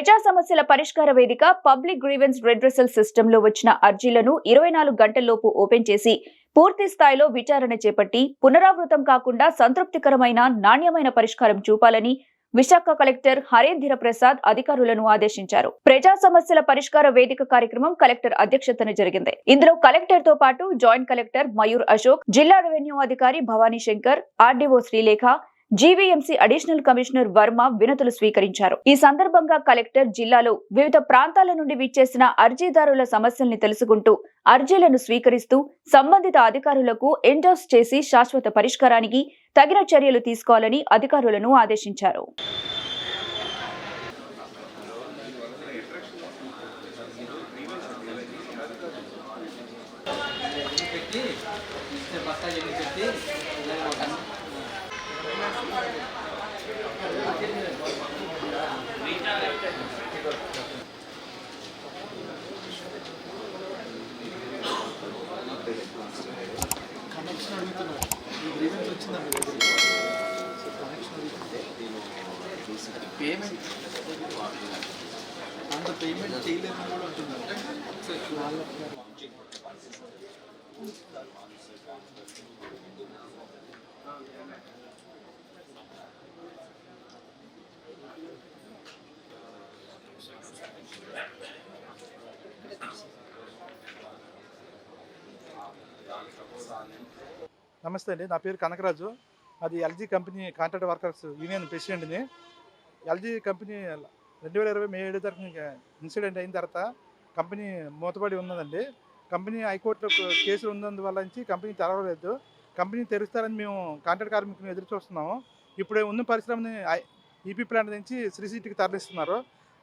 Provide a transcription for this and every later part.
ప్రజా సమస్యల పరిష్కార వేదిక పబ్లిక్ గ్రీవెన్స్ రెడ్రెసల్ సిస్టమ్లో వచ్చిన అర్జీలను ఇరవై నాలుగు గంటల్లోపు ఓపెన్ చేసి పూర్తి స్థాయిలో విచారణ చేపట్టి పునరావృతం కాకుండా సంతృప్తికరమైన నాణ్యమైన పరిష్కారం చూపాలని విశాఖ కలెక్టర్ హరేంద్ర ప్రసాద్ అధికారులను ఆదేశించారు. ప్రజా సమస్యల పరిష్కార వేదిక కార్యక్రమం కలెక్టర్ అధ్యక్షతన జరిగింది. ఇందులో కలెక్టర్తో పాటు జాయింట్ కలెక్టర్ మయూర్ అశోక్ జిల్లా రెవెన్యూ అధికారి Bhavani Shankar RDO Srilekha GVMC additional commissioner Varma వినతులు స్వీకరించారు. ఈ సందర్భంగా కలెక్టర్ జిల్లాలో వివిధ ప్రాంతాల నుండి విచ్చేసిన అర్జీదారుల సమస్యల్ని తెలుసుకుంటూ అర్జీలను స్వీకరిస్తూ సంబంధిత అధికారులకు ఎండోస్ చేసి శాశ్వత పరిష్కారానికి తగిన చర్యలు తీసుకోవాలని అధికారులను ఆదేశించారు. పెట్టి కనెక్షన్ అడుగుతున్నారు ఈ గ్రీవెన్స్ వచ్చిందండి సో కనెక్షన్ పేమెంట్ అంత పేమెంట్ చేయలేదని కూడా ఉంటుందంటే వాళ్ళకి నమస్తే అండి. నా పేరు కనకరాజు. అది LG company contract workers union ప్రెసిడెంట్ని. LG company రెండు వేల ఇరవై మే ఏడో తారీఖున ఇన్సిడెంట్ అయిన తర్వాత కంపెనీ మూతపడి ఉన్నదండి. కంపెనీ హైకోర్టులో కేసులు ఉన్నందువల్ల నుంచి కంపెనీ తెరవలేదు. కంపెనీ తెరుస్తారని మేము కాంట్రాక్ట్ కార్మికులను ఎదురు చూస్తున్నాము. ఇప్పుడు ఉన్న పరిశ్రమని ఈపీ ప్లాంట్ నుంచి శ్రీ సిటీకి తరలిస్తున్నారు.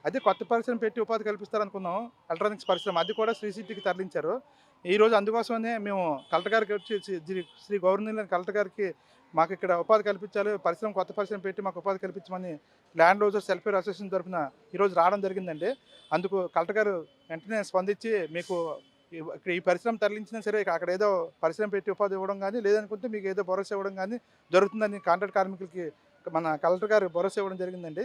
అదే కొత్త పరిశ్రమ పెట్టి ఉపాధి కల్పిస్తారనుకున్నాం ఎలక్ట్రానిక్స్ పరిశ్రమ అది కూడా శ్రీ సిటీకి తరలించారు. ఈరోజు అందుకోసమనే మేము కలెక్టర్ గారికి వచ్చి శ్రీ- శ్రీ- గవర్నర్ కలెక్టర్ గారికి మాకు ఇక్కడ ఉపాధి కల్పించాలి. పరిశ్రమ కొత్త పరిశ్రమ పెట్టి మాకు ఉపాధి కల్పించమని ల్యాండ్ లోజర్స్ వెల్ఫేర్ అసోసియేషన్ తరఫున ఈరోజు రావడం జరిగిందండి. అందుకు కలెక్టర్ గారు వెంటనే స్పందించి మీకు ఈ- ఇక్కడ ఈ పరిశ్రమ తరలించినా సరే అక్కడ ఏదో పరిశ్రమ పెట్టి ఉపాధి ఇవ్వడం కానీ లేదనుకుంటే మీకు ఏదో భరోసా ఇవ్వడం కానీ జరుగుతుందని కాంట్రాక్ట్ కార్మికులకి మన కలెక్టర్ గారు భరోసా ఇవ్వడం జరిగిందండి.